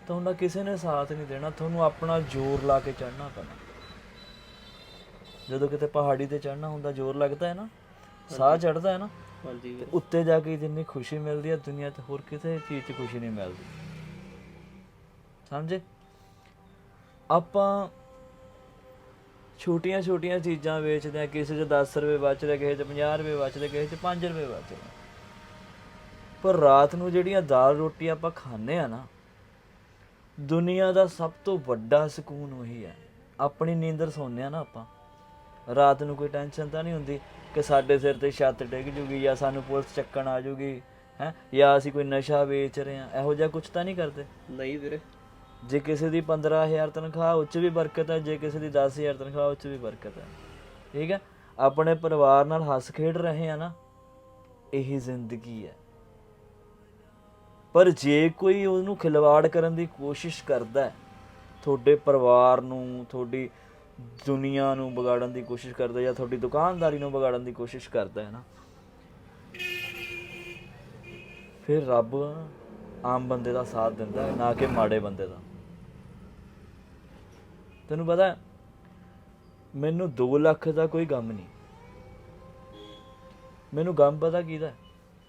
ਤਾਂ ਉਹਨਾਂ ਕਿਸੇ ਨੇ ਸਾਥ ਨਹੀਂ ਦੇਣਾ ਤੁਹਾਨੂੰ ਆਪਣਾ ਜ਼ੋਰ ਲਾ ਕੇ ਚੜ੍ਹਨਾ ਪੈਣਾ। ਜਦੋਂ ਕਿਤੇ ਪਹਾੜੀ ਤੇ ਚੜਨਾ ਹੁੰਦਾ ਜ਼ੋਰ ਲੱਗਦਾ ਹੈ ਨਾ ਸਾਹ ਚੜਦਾ ਹੈ ਨਾ ਹਾਂਜੀ ਉੱਤੇ ਜਾ ਕੇ ਜਿੰਨੀ ਖੁਸ਼ੀ ਮਿਲਦੀ ਹੈ ਦੁਨੀਆ 'ਚ ਹੋਰ ਕਿਸੇ ਚੀਜ਼ 'ਚ ਖੁਸ਼ੀ ਨਹੀਂ ਮਿਲਦੀ। ਸਮਝੇ? ਆਪਾਂ ਛੋਟੀਆਂ ਛੋਟੀਆਂ ਚੀਜ਼ਾਂ ਵੇਚਦੇ ਆ, ਕਿਸੇ 'ਚ 10 ਰੁਪਏ ਬਚਦੇ ਕਿਸੇ 'ਚ 50 ਰੁਪਏ ਬਚਦੇ ਕਿਸੇ 'ਚ 5 ਰੁਪਏ ਬਚਦੇ ਪਰ ਰਾਤ ਨੂੰ ਜਿਹੜੀਆਂ ਦਾਲ ਰੋਟੀ ਆਪਾਂ ਖਾਂਦੇ ਆ ਨਾ, ਦੁਨੀਆ ਦਾ ਸਭ ਤੋਂ ਵੱਡਾ ਸਕੂਨ ਉਹੀ ਹੈ। ਆਪਣੀ ਨੀਂਦਰ ਸੌਂਦੇ ਆ ਨਾ ਆਪਾਂ। ਰਾਤ ਨੂੰ ਕੋਈ ਟੈਨਸ਼ਨ ਤਾਂ ਨਹੀਂ ਹੁੰਦੀ ਕਿ ਸਾਡੇ ਸਿਰ ਤੇ ਛੱਤ ਡਿੱਗ ਜੂਗੀ ਜਾਂ ਸਾਨੂੰ ਪੁਲਿਸ ਚੱਕਣ ਆ ਜੂਗੀ, ਹੈ, ਜਾਂ ਅਸੀਂ ਕੋਈ ਨਸ਼ਾ ਵੇਚ ਰਹੇ ਆ। ਇਹੋ ਜਿਹਾ ਕੁਝ ਤਾਂ ਨਹੀਂ ਕਰਦੇ? ਨਹੀਂ ਵੀਰੇ। ਜੇ ਕਿਸੇ ਦੀ 15000 ਤਨਖਾਹ ਉੱਚ ਵੀ ਬਰਕਤ ਹੈ। ਜੇ ਕਿਸੇ ਦੀ 10000 ਤਨਖਾਹ ਉੱਚ ਵੀ ਬਰਕਤ ਹੈ। ਠੀਕ ਹੈ? ਆਪਣੇ ਪਰਿਵਾਰ ਨਾਲ ਹੱਸ ਖੇਡ ਰਹੇ ਆ ਨਾ, ਇਹੀ ਜ਼ਿੰਦਗੀ ਹੈ। ਪਰ ਜੇ ਕੋਈ ਉਹਨੂੰ ਖਿਲਵਾੜ ਕਰਨ ਦੀ ਕੋਸ਼ਿਸ਼ ਕਰਦਾ ਹੈ, ਤੁਹਾਡੇ ਪਰਿਵਾਰ ਨੂੰ, ਤੁਹਾਡੀ ਦੁਨੀਆ ਨੂੰ ਵਿਗਾੜਨ ਦੀ ਕੋਸ਼ਿਸ਼ ਕਰਦਾ ਜਾਂ ਤੁਹਾਡੀ ਦੁਕਾਨਦਾਰੀ ਨੂੰ ਵਿਗਾੜਨ ਦੀ ਕੋਸ਼ਿਸ਼ ਕਰਦਾ ਹੈ ਨਾ, ਫਿਰ ਰੱਬ ਆਮ ਬੰਦੇ ਦਾ ਸਾਥ ਦਿੰਦਾ ਹੈ, ਨਾ ਕਿ ਮਾੜੇ ਬੰਦੇ ਦਾ। ਤੈਨੂੰ ਪਤਾ, ਮੈਨੂੰ 2 ਲੱਖ ਦਾ ਕੋਈ ਗਮ ਨਹੀਂ। ਮੈਨੂੰ ਗਮ ਪਤਾ ਕਿਹਦਾ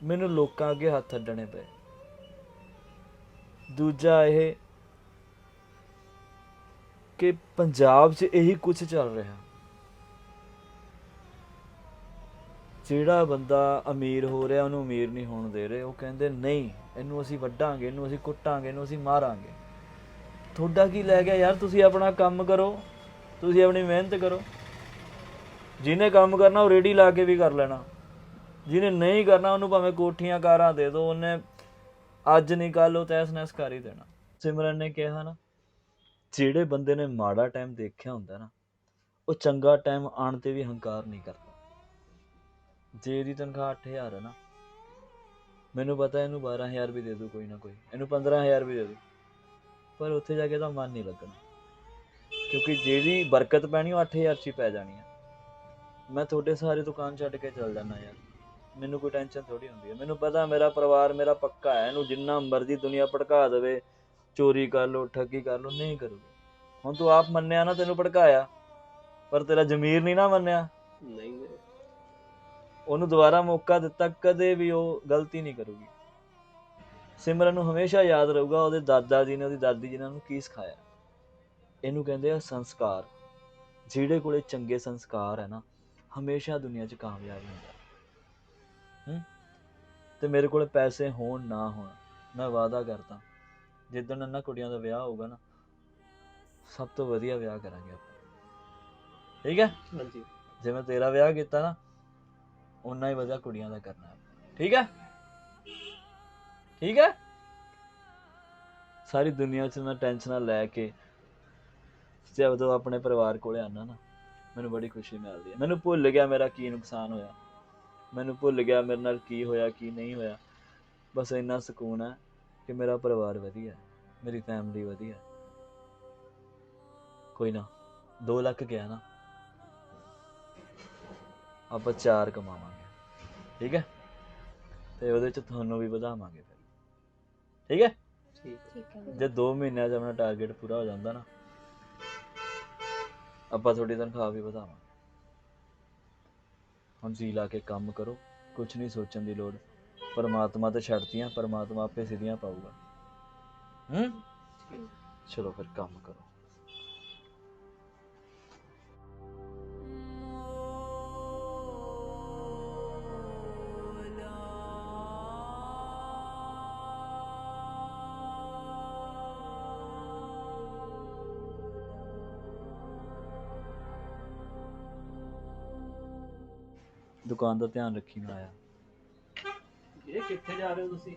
ਮੈਨੂੰ ਲੋਕਾਂ ਅੱਗੇ ਹੱਥ ਅੱਡਣੇ ਪਏ। ਦੂਜਾ ਇਹ ਕਿ ਪੰਜਾਬ 'ਚ ਇਹੀ ਕੁਝ ਚੱਲ ਰਿਹਾ। ਜਿਹੜਾ ਬੰਦਾ ਅਮੀਰ ਹੋ ਰਿਹਾ, ਉਹਨੂੰ ਅਮੀਰ ਨਹੀਂ ਹੋਣ ਦੇ ਰਹੇ। ਉਹ ਕਹਿੰਦੇ, ਨਹੀਂ, ਇਹਨੂੰ ਅਸੀਂ ਵੱਢਾਂਗੇ, ਇਹਨੂੰ ਅਸੀਂ ਕੁੱਟਾਂਗੇ, ਇਹਨੂੰ ਅਸੀਂ ਮਾਰਾਂਗੇ। ਤੁਹਾਡਾ ਕੀ ਲੈ ਗਿਆ ਯਾਰ? ਤੁਸੀਂ ਆਪਣਾ ਕੰਮ ਕਰੋ। ਤੁਸੀਂ ਆਪਣੀ ਮਿਹਨਤ ਕਰੋ। ਜਿਹਨੇ ਕੰਮ ਕਰਨਾ, ਉਹ ਰੇੜੀ ਲਾ ਕੇ ਵੀ ਕਰ ਲੈਣਾ। ਜਿਹਨੇ ਨਹੀਂ ਕਰਨਾ, ਉਹਨੂੰ ਭਾਵੇਂ ਕੋਠੀਆਂ ਕਾਰਾਂ ਦੇ ਦਿਓ। ਉਹਨੇ ਅੱਜ ਨਹੀਂ ਕੱਲ ਉਹ ਤੈਸ ਨੈਸ ਕਰ ਹੀ ਦੇਣਾ। ਸਿਮਰਨ ਨੇ ਕਿਹਾ ਨਾ, ਜਿਹੜੇ ਬੰਦੇ ਨੇ ਮਾੜਾ ਟਾਈਮ ਦੇਖਿਆ ਹੁੰਦਾ ਨਾ, ਉਹ ਚੰਗਾ ਟਾਈਮ ਆਉਣ ਤੇ ਵੀ ਹੰਕਾਰ ਨਹੀਂ ਕਰਦਾ। ਜੇ ਇਹਦੀ ਤਨਖਾਹ 8000 ਹੈ ਨਾ, ਮੈਨੂੰ ਪਤਾ ਇਹਨੂੰ 12000 ਵੀ ਦੇ ਦੂ ਕੋਈ ਨਾ ਕੋਈ। ਇਹਨੂੰ 15000 ਵੀ ਦੇ ਦੂ ਪਰ ਉੱਥੇ ਜਾ ਕੇ ਤਾਂ ਮਨ ਨਹੀਂ ਲੱਗਣਾ। ਕਿਉਂਕਿ ਜਿਹੜੀ ਬਰਕਤ ਪੈਣੀ ਉਹ 8000 ਚ ਹੀ ਪੈ ਜਾਣੀ ਹੈ ਮੈਂ ਤੁਹਾਡੇ ਸਾਰੇ ਦੁਕਾਨ ਛੱਡ ਕੇ ਚੱਲ ਜਾਣਾ ਯਾਰ। ਮੈਨੂੰ ਕੋਈ ਟੈਨਸ਼ਨ ਥੋੜੀ ਹੁੰਦੀ ਹੈ ਮੈਨੂੰ ਪਤਾ ਮੇਰਾ ਪਰਿਵਾਰ ਮੇਰਾ ਪੱਕਾ ਹੈ ਇਹਨੂੰ ਜਿੰਨਾ ਮਰਜ਼ੀ ਦੁਨੀਆ ਭੜਕਾ ਦੇਵੇ। ਚੋਰੀ ਕਰ ਲੋ ਠੱਗੀ ਕਰ ਲੋ ਨਹੀਂ ਕਰੂਗਾ। ਹੁਣ ਤੂੰ ਆਪ ਮੰਨਿਆ ਨਾ ਤੈਨੂੰ ਭੜਕਾਇਆ। ਪਰ ਤੇਰਾ ਜ਼ਮੀਰ ਨਹੀਂ ਨਾ ਮੰਨਿਆ। ਨਹੀਂ। ਉਹਨੂੰ ਦੁਬਾਰਾ ਮੌਕਾ ਦਿੱਤਾ ਕਦੇ ਵੀ ਉਹ ਗਲਤੀ ਨਹੀਂ ਕਰੂਗੀ। ਸਿਮਰਨ ਨੂੰ ਹਮੇਸ਼ਾ ਯਾਦ ਰਹੂਗਾ ਉਹਦੇ ਦਾਦਾ ਜੀ ਨੇ ਉਹਦੀ ਦਾਦੀ ਜੀ ਨੇ ਉਹਨੂੰ ਕੀ ਸਿਖਾਇਆ? ਇਹਨੂੰ ਕਹਿੰਦੇ ਆ ਸੰਸਕਾਰ। ਜਿਹੜੇ ਕੋਲੇ ਚੰਗੇ ਸੰਸਕਾਰ ਹੈ ਨਾ ਹਮੇਸ਼ਾ ਦੁਨੀਆ 'ਚ ਕਾਮਯਾਬ ਹੁੰਦਾ। ਹੂੰ? ਤੇ ਮੇਰੇ ਕੋਲੇ ਪੈਸੇ ਹੋਣ ਨਾ ਹੋਣ ਮੈਂ ਵਾਅਦਾ ਕਰਦਾ ਜਿੱਦਣ ਇਹਨਾਂ ਕੁੜੀਆਂ ਦਾ ਵਿਆਹ ਹੋਊਗਾ ਨਾ ਸਭ ਤੋਂ ਵਧੀਆ ਵਿਆਹ ਕਰਾਂਗੇ ਆਪਾਂ। ਠੀਕ ਹੈ? ਹਾਂਜੀ। ਜਿਵੇਂ ਤੇਰਾ ਵਿਆਹ ਕੀਤਾ ਨਾ ਓਨਾ ਹੀ ਵਧੀਆ ਕੁੜੀਆਂ ਦਾ ਕਰਨਾ। ਠੀਕ ਹੈ? ਠੀਕ ਹੈ? ਸਾਰੀ ਦੁਨੀਆ 'ਚ ਮੈਂ ਟੈਨਸ਼ਨਾਂ ਲੈ ਕੇ ਜਦੋਂ ਆਪਣੇ ਪਰਿਵਾਰ ਕੋਲੇ ਆਣਾ ਨਾ, ਮੈਨੂੰ ਬੜੀ ਖੁਸ਼ੀ ਮਿਲਦੀ ਹੈ। ਮੈਨੂੰ ਭੁੱਲ ਗਿਆ ਮੇਰਾ ਕੀ ਨੁਕਸਾਨ ਹੋਇਆ। ਮੈਨੂੰ ਭੁੱਲ ਗਿਆ ਮੇਰੇ ਨਾਲ ਕੀ ਹੋਇਆ, ਕੀ ਨਹੀਂ ਹੋਇਆ। ਬਸ ਇੰਨਾ ਸਕੂਨ ਹੈ ਕਿ ਮੇਰਾ ਪਰਿਵਾਰ ਵਧੀਆ ਮੇਰੀ ਫੈਮਿਲੀ ਵਧੀਆ ਕੋਈ ਨਾ 2 ਲੱਖ ਗਿਆ ਨਾ, ਆਪਾਂ ਚਾਰ ਕਮਾਵਾਂਗੇ। ਠੀਕ ਹੈ? ਤੇ ਉਹਦੇ ਚ ਤੁਹਾਨੂੰ ਵੀ ਵਧਾਵਾਂਗੇ। ਠੀਕ ਹੈ? ਠੀਕ ਠੀਕ ਹੈ। ਜੇ 2 ਮਹੀਨਿਆਂ 'ਚ ਆਪਣਾ ਟਾਰਗੇਟ ਪੂਰਾ ਹੋ ਜਾਂਦਾ ਨਾ ਆਪਾਂ ਤੁਹਾਡੀ ਤਨਖਾਹ ਵੀ ਵਧਾਵਾਂਗੇ। ਹੁਣ ਜੀ ਲਾ ਕੇ ਕੰਮ ਕਰੋ ਕੁਝ ਨਹੀਂ ਸੋਚਣ ਦੀ ਲੋੜ। ਪਰਮਾਤਮਾ ਤੇ ਛੱਡਤੀਆਂ ਪਰਮਾਤਮਾ ਆਪੇ ਸਿੱਧੀਆਂ ਪਾਊਗਾ। ਹੂੰ? ਚਲੋ ਫਿਰ ਕੰਮ ਕਰੋ। ਦੁਕਾਨ ਦਾ ਧਿਆਨ ਰੱਖੀ ਮੈਂ ਆਇਆ ਇਹ ਕਿੱਥੇ ਜਾ ਰਹੇ ਹੋ ਤੁਸੀਂ?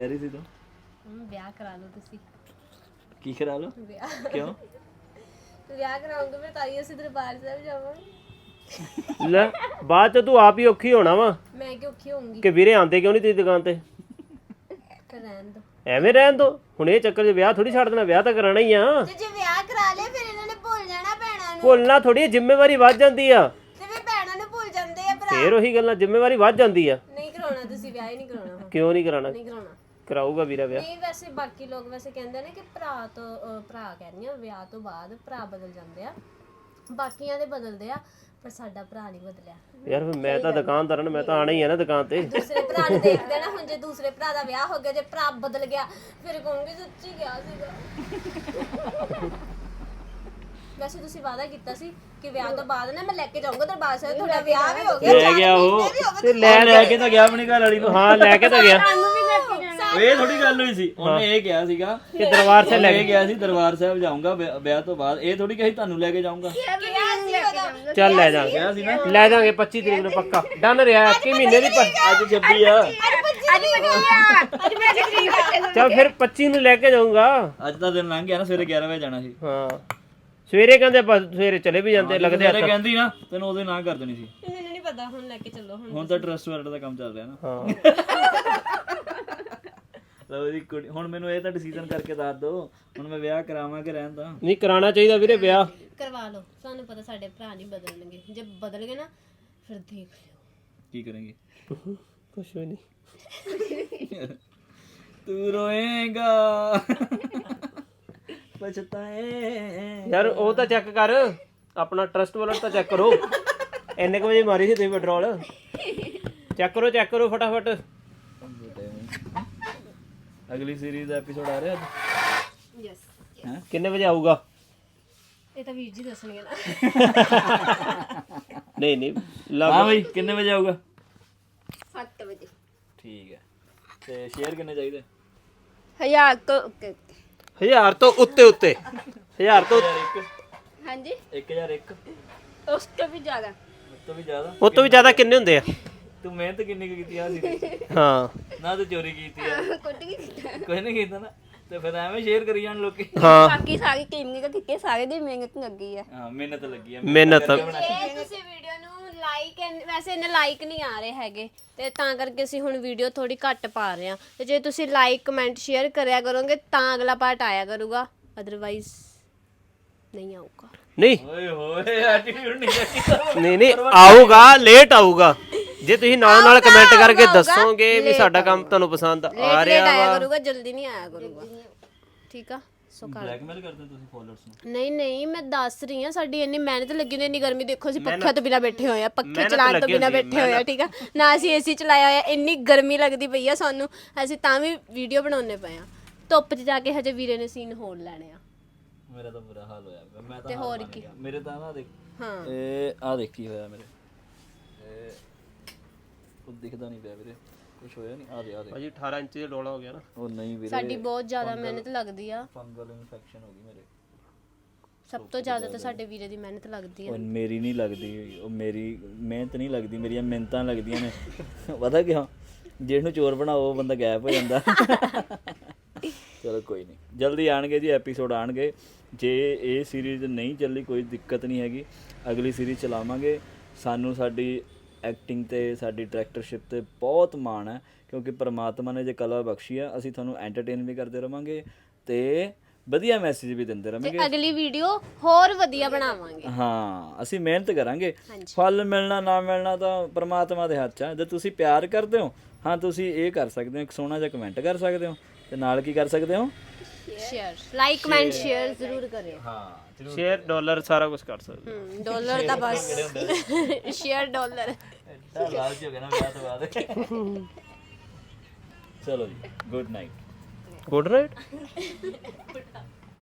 ਕਹਿ ਰਹੀ ਸੀ ਤੂੰ? ਵਿਆਹ ਕਰਾ ਲਓ ਤੁਸੀਂ। ਕੀ ਕਰਾ ਲੋ ਵਿਆਹ। ਕਿਉਂ? ਵਿਆਹ ਕਰਾਉਂਗੇ ਫਿਰ ਤਾਈ ਅਸੀਂ ਦਰਬਾਰ ਸਾਹਿਬ ਜਾਵਾਂਗੇ। ਲੈ ਬਾਅਦ ਚ ਤੂੰ ਆਪ ਹੀ ਔਖੀ ਹੋਣਾ ਵਾ। ਮੈਂ ਕਿ ਔਖੀ ਹੋਊਂਗੀ? ਕਿ ਵੀਰੇ ਆਂਦੇ ਕਿਉਂ ਨਹੀਂ ਤੇਰੀ ਦੁਕਾਨ ਤੇ? ਫਿਰ ਰਹਿਣ ਦੋ। ਐਵੇਂ ਰਹਿਣ ਦੋ। ਹੁਣ ਇਹ ਚੱਕਰ 'ਚ ਵਿਆਹ ਥੋੜੀ ਛੱਡ ਦੇਣਾ ਵਿਆਹ ਤਾਂ ਕਰਾਣਾ ਹੀ ਆ। ਤੇ ਜੇ ਵਿਆਹ ਕਰਾ ਲਿਆ ਫਿਰ ਇਹਨਾਂ ਨੇ ਭੁੱਲ ਜਾਣਾ ਭੈਣਾਂ ਨੂੰ। ਭੁੱਲਣਾ ਥੋੜੀ ਜ਼ਿੰਮੇਵਾਰੀ ਵੱਧ ਜਾਂਦੀ ਆ। ਤੇ ਫਿਰ ਭੈਣਾਂ ਨੂੰ ਭੁੱਲ ਜਾਂਦੇ ਆ ਭਰਾ। ਫੇਰ ਉਹੀ ਗੱਲਾਂ ਜ਼ਿੰਮੇਵਾਰੀ ਵੱਧ ਜਾਂਦੀ ਆ। ਨਹੀਂ ਕਰਾਉਣਾ ਤੁਸੀਂ ਵਿਆਹ ਹੀ ਨਹੀਂ ਕਰਾਉਣਾ ਹੁਣ। ਕਿਉਂ ਨਹੀਂ ਕਰਾਣਾ ਨਹੀਂ ਕਰਾਉਣਾ। ਕਰਾਊਗਾ ਵੀਰਾ ਵਿਆਹ? ਨਹੀਂ ਵੈਸੇ ਬਾਕੀ ਲੋਕ ਵੈਸੇ ਕਹਿੰਦੇ ਨੇ ਕਿ ਭਰਾ ਤੋਂ ਅਹ, ਭਰਾ ਕਹਿੰਦੀਆਂ ਵਿਆਹ ਤੋਂ ਬਾਅਦ ਭਰਾ ਬਦਲ ਜਾਂਦੇ ਆ। ਬਾਕੀਆਂ ਦੇ ਬਦਲਦੇ ਆ ਪਰ ਸਾਡਾ ਭਰਾ ਨਹੀਂ ਬਦਲਿਆ। ਯਾਰ ਫਿਰ ਮੈਂ ਤਾਂ ਦੁਕਾਨਦਾਰ ਹਾਂ ਮੈਂ ਤਾਂ ਆਣਾ ਹੀ ਆ ਨਾ ਦੁਕਾਨ ਤੇ। ਦੂਸਰੇ ਭਰਾ ਨੂੰ ਦੇਖਦੇ ਨਾ ਹੁਣ ਜੇ ਦੂਸਰੇ ਭਰਾ ਦਾ ਵਿਆਹ ਹੋ ਗਿਆ ਜੇ ਭਰਾ ਬਦਲ ਗਿਆ ਫਿਰ ਕਹੂੰਗੀ ਸੱਚੀ ਗਿਆ ਸੀਗਾ? ਵੈਸੇ ਤੁਸੀਂ ਵਾਅਦਾ ਕੀਤਾ ਸੀ ਕਿ ਵਿਆਹ ਤੋਂ ਬਾਅਦ ਨਾ ਮੈਂ ਲੈ ਕੇ ਜਾਊਂਗਾ ਦਰਬਾਰ ਸਾਹਿਬ ਤੁਹਾਡਾ ਵਿਆਹ ਵੀ ਹੋ ਗਿਆ ਲੈ ਗਿਆ ਉਹ। ਤੇ ਲੈ ਲੈ ਕੇ ਤਾਂ ਗਿਆ ਆਪਣੀ ਘਰ ਵਾਲੀ ਨੂੰ। ਹਾਂ ਲੈ ਕੇ ਤਾਂ ਗਿਆ। ਇਹ ਥੋੜੀ ਗੱਲ ਹੋਈ ਸੀ। ਉਹਨੇ ਇਹ ਕਿਹਾ ਸੀਗਾ ਕਿ ਦਰਬਾਰ ਸੇ ਲੈ ਇਹ ਗਿਆ ਸੀ ਦਰਬਾਰ ਸਾਹਿਬ ਜਾਊਂਗਾ ਵਿਆਹ ਤੋਂ ਬਾਅਦ। ਇਹ ਥੋੜੀ ਕਹੀ ਤੁਹਾਨੂੰ ਲੈ ਕੇ ਜਾਊਂਗਾ। ਚੱਲ ਲੈ ਜਾਾਂਗੇ ਕਿਹਾ ਸੀ ਨਾ? ਲੈ ਜਾਾਂਗੇ 25 ਤਰੀਕ ਨੂੰ ਪੱਕਾ। ਡਨ ਰਿਹਾ ਕਿ ਮਹੀਨੇ ਦੀ ਪ- ਅੱਜ 26 ਆ। ਚੱਲ ਫਿਰ 25 ਨੂੰ ਲੈ ਕੇ ਜਾਊਂਗਾ। ਅੱਜ ਦਾ ਦਿਨ ਲੰਘ ਗਿਆ ਨਾ ਸਵੇਰੇ 11 ਵਜੇ ਜਾਣਾ ਸੀ। ਹਾਂ। ਸਵੇਰੇ ਕਹਿੰਦੇ ਆਪਾਂ ਸਵੇਰੇ ਚਲੇ ਵੀ ਜਾਂਦੇ ਲੱਗਦੇ ਸਵੇਰੇ ਹੱਥ ਕਹਿੰਦੀ ਨਾ ਤੈਨੂੰ ਉਹਦੇ ਨਾ ਕਰ ਦੇਣੀ ਸੀ। ਮੈਨੂੰ ਨਹੀਂ ਪਤਾ ਹੁਣ ਲੈ ਕੇ ਚੱਲੋ ਹੁਣ ਹੁਣ ਤਾਂ ਟਰਸਟ ਵਰਡ ਦਾ ਕੰਮ ਚੱਲ ਰਿਹਾ ਨਾ। ਹਾਂ। [LAUGHS] ਲਓ ਜੀ ਕੁੜੀ ਹੁਣ ਮੈਨੂੰ ਇਹ ਤਾਂ ਡਿਸੀਜਨ ਕਰਕੇ ਦੱਸ ਦਿਓ ਹੁਣ ਮੈਂ ਵਿਆਹ ਕਰਾਵਾਂ ਕਿ ਰਹਿਣ ਦਾ ਨਹੀਂ ਕਰਾਉਣਾ ਚਾਹੀਦਾ ਵੀਰੇ ਵਿਆਹ। ਕਰਵਾ ਲਓ ਸਾਨੂੰ ਪਤਾ ਸਾਡੇ ਭਰਾ ਨਹੀਂ ਬਦਲਣਗੇ। ਜੇ ਬਦਲ ਗਏ ਨਾ ਫਿਰ ਦੇਖ ਲਿਓ। ਕੀ ਕਰਾਂਗੇ ਕੁਛ ਵੀ ਨਹੀਂ। [LAUGHS] ਤੂੰ ਰੋਏਗਾ। ਪਛਤਾਏ ਯਾਰ ਉਹ ਤਾਂ ਚੈੱਕ ਕਰ। ਆਪਣਾ ਟਰਸਟ ਵਾਲਟ ਤਾਂ ਚੈੱਕ ਕਰੋ। ਇੰਨੇ ਕੁ ਵਜੇ ਮਾਰੀ ਸੀ ਤੁਸੀਂ ਪੈਟਰੋਲ ਚੈੱਕ ਕਰੋ ਚੈੱਕ ਕਰੋ ਫਟਾਫਟ। ਅਗਲੀ ਸੀਰੀਜ਼ ਦਾ ਐਪੀਸੋਡ ਆ ਰਿਹਾ ਅੱਜ? ਯੈਸ ਹੈਂ? ਕਿੰਨੇ ਵਜੇ ਆਊਗਾ? ਇਹ ਤਾਂ ਵੀਰ ਜੀ ਦੱਸਣਗੇ ਨਾ। [LAUGHS] ਨਹੀਂ ਨਹੀਂ ਹਾਂ ਲੱਗ ਬਈ ਕਿੰਨੇ ਵਜੇ ਆਊਗਾ? 7 ਵਜੇ। ਠੀਕ ਹੈ। ਤੇ ਸ਼ੇਅਰ ਕਿੰਨੇ ਚਾਹੀਦੇ? ਹਜ਼ਾਰ ਕ 1000 ਤੋਂ ਉੱਤੇ ਉੱਤੇ। 1000 ਤੋਂ ਹਾਂਜੀ। 1001 ਉਸ ਤੋਂ ਵੀ ਜ਼ਿਆਦਾ। ਉਸ ਤੋਂ ਵੀ ਜ਼ਿਆਦਾ? ਉਹ ਤੋਂ ਵੀ ਜ਼ਿਆਦਾ ਕਿੰਨੇ ਹੁੰਦੇ ਆ? ਤੂੰ ਮਿਹਨਤ ਕਿੰਨੀ ਕੀਤੀ ਆ ਸੀ ਹਾਂ। ਨਾ ਤੂੰ ਚੋਰੀ ਕੀਤੀ ਆ। ਕੁੱਟ ਗਈ ਕੋਈ ਨਹੀਂ ਕੀਤਾ ਨਾ। ਤੇ ਫਿਰ ਐਵੇਂ ਜਾਣ ਲੋਕੀ। ਬਾਕੀ ਸਾਰੇ ਸਾਰੇ ਦੀ ਮਿਹਨਤ ਲੱਗੀ ਆ। ਮਿਹਨਤ ਲੱਗੀ ਆ। ਮਿਹਨਤ। ਲਾਈਕ ਵੈਸੇ ਇਹਨੇ ਲਾਈਕ ਨਹੀਂ ਆ ਰਹੇ ਹੈਗੇ। ਤੇ ਤਾਂ ਕਰਕੇ ਅਸੀਂ ਹੁਣ ਵੀਡੀਓ ਥੋੜੀ ਘੱਟ ਪਾ ਰਹੇ ਹਾਂ। ਤੇ ਜੇ ਤੁਸੀਂ ਲਾਈਕ ਕਮੈਂਟ ਸ਼ੇਅਰ ਕਰਿਆ ਕਰੋਗੇ ਤਾਂ ਅਗਲਾ ਪਾਰਟ ਆਇਆ ਕਰੂਗਾ। ਅਦਰਵਾਈਜ਼ ਨਹੀਂ ਆਊਗਾ। ਨਹੀਂ। ਓਏ ਹੋਏ ਐਟੀਟਿਊਡ ਨਹੀਂ ਚਾਹੀਦਾ ਨਹੀਂ ਨਹੀਂ ਆਊਗਾ ਲੇਟ ਆਊਗਾ। ਜੇ ਤੁਸੀਂ ਨਾਲ ਨਾਲ ਕਮੈਂਟ ਕਰਕੇ ਦੱਸੋਗੇ ਵੀ ਸਾਡਾ ਕੰਮ ਤੁਹਾਨੂੰ ਪਸੰਦ ਆ ਰਿਹਾ ਆਇਆ ਵਾ। ਕਰੂਗਾ ਜਲਦੀ ਨਹੀਂ ਆਇਆ ਕਰੂਗਾ। ਠੀਕ ਆ? ਸੋ ਕਰ ਬਲੈਕਮੇਲ ਕਰਦੇ ਤੁਸੀਂ ਫਾਲੋਅਰਸ ਨੂੰ? ਨਹੀਂ ਨਹੀਂ ਮੈਂ ਦੱਸ ਰਹੀ ਹਾਂ ਸਾਡੀ ਇੰਨੀ ਮਿਹਨਤ ਲੱਗੀ ਹੁੰਦੀ ਇੰਨੀ ਗਰਮੀ ਦੇਖੋ ਅਸੀਂ ਪੱਖਿਆਂ ਤੋਂ ਬਿਨਾ ਬੈਠੇ ਹੋਏ ਆ ਪੱਖੇ ਚਲਾਉਣ ਤੋਂ ਬਿਨਾ ਬੈਠੇ ਹੋਏ ਆ ਠੀਕ ਆ? ਨਾ ਅਸੀਂ ਏਸੀ ਚਲਾਇਆ ਹੋਇਆ ਇੰਨੀ ਗਰਮੀ ਲੱਗਦੀ ਪਈ ਆ ਸਾਨੂੰ ਅਸੀਂ ਤਾਂ ਵੀ ਵੀਡੀਓ ਬਣਾਉਣੇ ਪਏ ਆ ਧੁੱਪ 'ਚ ਜਾ ਕੇ ਹਜੇ ਵੀਰੇ ਨੇ ਸੀਨ ਹੋਰ ਲੈਣੇ ਆ। ਮੇਰਾ ਤਾਂ ਬੁਰਾ ਹਾਲ ਹੋਇਆ ਪਿਆ। ਮੈਂ ਤਾਂ ਤੇ ਹਾਰ ਹੋਰ ਮੰਨ ਕੀ? ਗਿਆ। ਮੇਰੇ ਤਾਂ ਨਾ ਦੇਖ ਹਾਂ। ਇਹ ਆ ਦੇਖੀ ਹੋਇਆ ਮੇਰੇ। ਇਹ ਉਹ ਦਿਖਦਾ ਨਹੀਂ ਪਿਆ ਵੀਰੇ। ਕੁਝ ਹੋਇਆ ਨਹੀਂ? ਆ ਦੇ ਆ ਦੇ। ਭਾਜੀ 18 ਇੰਚ ਦਾ ਡੋਲਾ ਹੋ ਗਿਆ ਨਾ। ਉਹ ਨਹੀਂ ਵੀਰੇ ਸਾਡੀ ਬਹੁਤ ਜ਼ਿਆਦਾ ਮਿਹਨਤ ਲੱਗਦੀ ਆ। ਫੰਗਲ ਇਨਫੈਕਸ਼ਨ ਹੋ ਗਈ ਮੇਰੇ। ਸਭ ਤੋਂ ਜ਼ਿਆਦਾ ਤਾਂ ਸਾਡੇ ਵੀਰੇ ਦੀ ਮਿਹਨਤ ਲੱਗਦੀ ਆ। ਉਹ ਮੇਰੀ ਨਹੀਂ ਲੱਗਦੀ ਉਹ ਮੇਰੀ ਮਿਹਨਤ ਨਹੀਂ ਲੱਗਦੀ ਮੇਰੀਆਂ ਮਿਹਨਤਾਂ ਲੱਗਦੀਆਂ ਨੇ। ਪਤਾ ਕਿਉਂ? ਜਿਹਨੂੰ ਚੋਰ ਬਣਾਓ ਉਹ ਬੰਦਾ ਗਾਇਬ ਹੋ ਜਾਂਦਾ। ਚਲੋ ਕੋਈ ਨਹੀਂ। ਜਲਦੀ ਆਣਗੇ ਜੀ ਐਪੀਸੋਡ ਆਣਗੇ। ਜੇ ਇਹ ਸੀਰੀਜ਼ ਨਹੀਂ ਚੱਲੀ ਕੋਈ ਦਿੱਕਤ ਨਹੀਂ ਹੈਗੀ। ਅਗਲੀ ਸੀਰੀਜ਼ ਚਲਾਵਾਂਗੇ। ਸਾਨੂੰ ਸਾਡੀ ਐਕਟਿੰਗ ਤੇ ਸਾਡੀ ਡਾਇਰੈਕਟਰਸ਼ਿਪ ਤੇ ਬਹੁਤ ਮਾਣ ਹੈ ਕਿਉਂਕਿ ਪ੍ਰਮਾਤਮਾ ਨੇ ਜੇ ਕਲਾ ਬਖਸ਼ੀ ਆ ਅਸੀਂ ਤੁਹਾਨੂੰ ਐਂਟਰਟੇਨ ਵੀ ਕਰਦੇ ਰਵਾਂਗੇ ਤੇ ਵਧੀਆ ਮੈਸੇਜ ਵੀ ਦਿੰਦੇ ਰਵਾਂਗੇ। ਤੇ ਅਗਲੀ ਵੀਡੀਓ ਹੋਰ ਵਧੀਆ ਬਣਾਵਾਂਗੇ। ਹਾਂ ਅਸੀਂ ਮਿਹਨਤ ਕਰਾਂਗੇ। ਫਲ ਮਿਲਣਾ ਨਾ ਮਿਲਣਾ ਤਾਂ ਪ੍ਰਮਾਤਮਾ ਦੇ ਹੱਥ 'ਚ ਆ। ਜੇ ਤੁਸੀਂ ਪਿਆਰ ਕਰਦੇ ਹੋ ਹਾਂ ਤੁਸੀਂ ਇਹ ਕਰ ਸਕਦੇ ਹੋ ਇੱਕ ਸੋਹਣਾ ਜਿਹਾ ਕਮੈਂਟ ਕਰ ਸਕਦੇ ਹੋ ਤੇ ਨਾਲ ਕੀ ਕਰ ਸਕਦੇ ਹੋ? ਸ਼ੇਅਰ ਲਾਈਕ ਕਮੈਂਟ ਸ਼ੇਅਰ ਜ਼ਰੂਰ ਕਰਿਓ। ਹਾਂ। ਸ਼ੇਅਰ ਡਾਲਰ ਸਾਰਾ ਕੁਝ ਕਰ ਸਕਦੇ ਹਮ ਡਾਲਰ ਦਾ ਬਸ ਸ਼ੇਅਰ ਡਾਲਰ ਐਡਾ ਲਾਲਚ ਹੋ ਗਿਆ ਨਾ ਵਿਆਹ ਤੋਂ ਬਾਅਦ ਚਲੋ ਜੀ ਗੁੱਡ ਨਾਈਟ ਗੁੱਡ ਨਾਈਟ